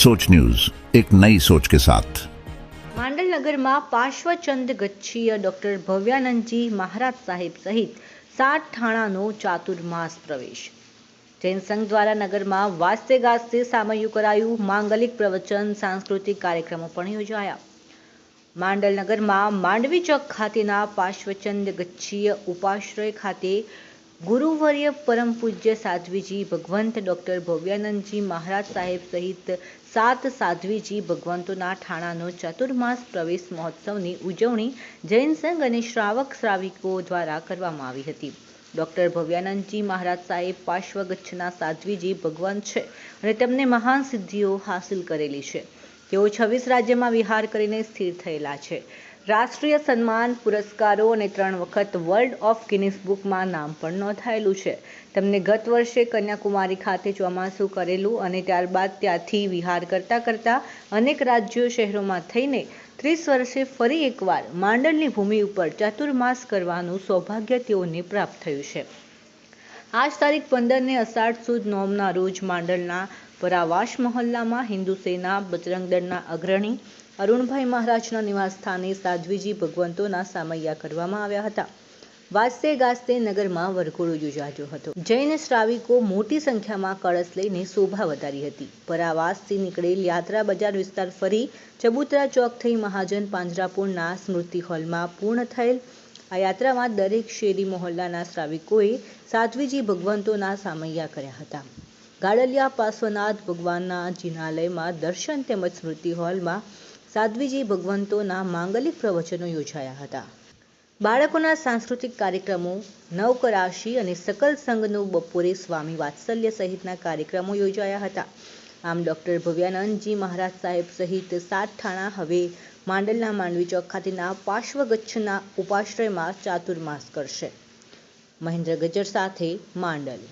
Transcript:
सोच न्यूज एक नई सोच के साथ માંડલ નગરમાં પાર્શ્વચંદ ગચ્છીય ડોક્ટર ભવ્યાનંદજી મહારાજ સાહેબ સહિત સાત ઠાણાનો ચાતુર્માસ પ્રવેશ જૈન સંઘ દ્વારા નગરમાં વાસ્તે ગાસ્તે સામયું કરાયું માંગલિક પ્રવચન સાંસ્કૃતિક કાર્યક્રમો પણ યોજાયા માંડલ નગરમાં માંડવી ચોક ખાતેના પાર્શ્વચંદ ગચ્છીય ઉપાશ્રય ખાતે ગુરુવર્ય પરમ પૂજ્ય સાધ્વીજી ભગવંત ડૉક્ટર ભવ્યાનંદજી મહારાજ સાહેબ સહિત સાત સાધ્વીજી ભગવંતોના ઠાણાનો ચતુર્માસ પ્રવેશ મહોત્સવની ઉજવણી જૈન સંઘ અને શ્રાવક શ્રાવિકો દ્વારા કરવામાં આવી હતી. ડૉક્ટર ભવ્યાનંદજી મહારાજ સાહેબ પાર્શ્વગચ્છના સાધ્વીજી ભગવંત છે અને તેમને મહાન સિદ્ધિઓ હાંસિલ કરેલી છે. તેઓ છવ્વીસ રાજ્યમાં વિહાર કરીને સ્થિર થયેલા છે. રાષ્ટ્રીય સન્માન પુરસ્કારો અને ત્રણ વખત વર્લ્ડ ઓફ ગિનિસ બુકમાં નામ પણ નોંધાયેલું છે. તેમને ગત વર્ષે કન્યાકુમારી ખાતે ચોમાસું કરેલું અને ત્યારબાદ ત્યાંથી વિહાર કરતા કરતાં અનેક રાજ્યો શહેરોમાં થઈને ત્રીસ વર્ષે ફરી એકવાર માંડલની ભૂમિ ઉપર ચાતુર્માસ કરવાનું સૌભાગ્ય તેઓને પ્રાપ્ત થયું છે. આજ તારીખ પંદરને અષાઢ સુદ નોમના રોજ માંડલના પરાવાસ મહોલ્લામાં હિન્દુ સેના બજરંગ દળના અગ્રણી અરુણભાઈ મહારાજના નિવાસસ્થાને સાધ્વીજી ભગવંતોના સામૈયા કરવામાં આવ્યા હતા. વાસ્તે ગાસ્તે નગરમાં વરઘોડો યોજાયો હતો. જૈન શ્રાવિકો મોટી સંખ્યામાં કળશ લઈને શોભા વધારી હતી. પરાવાસથી નીકળેલ યાત્રા બજાર વિસ્તાર ફરી ચબુતરા ચોક થઈ મહાજન પાંજરાપુરના સ્મૃતિ હોલમાં પૂર્ણ થયેલ આ યાત્રામાં દરેક શેરી મહોલ્લાના શ્રાવિકોએ સાધ્વીજી ભગવંતોના સામૈયા કર્યા હતા. ગાડલિયા પાર્શ્વનાથ ભગવાનના જિનાલયમાં દર્શન તેમજ સ્મૃતિ હોલમાં સાધ્વીજી ભગવંતોના માંગલિક પ્રવચનો યોજાયા હતા. બાળકોના સાંસ્કૃતિક કાર્યક્રમો, નવકરાશી અને સકલ સંઘનું બપોરે સ્વામી વાત્સલ્ય સહિતના કાર્યક્રમો યોજાયા હતા. આમ ડૉક્ટર ભવ્યાનંદજી મહારાજ સાહેબ સહિત સાત ઠાણા હવે માંડલના માંડવી ચોક ખાતેના પાર્શ્વગચ્છના ઉપાશ્રયમાં ચાતુર્માસ કરશે. મહેન્દ્ર ગજર સાથે માંડલ.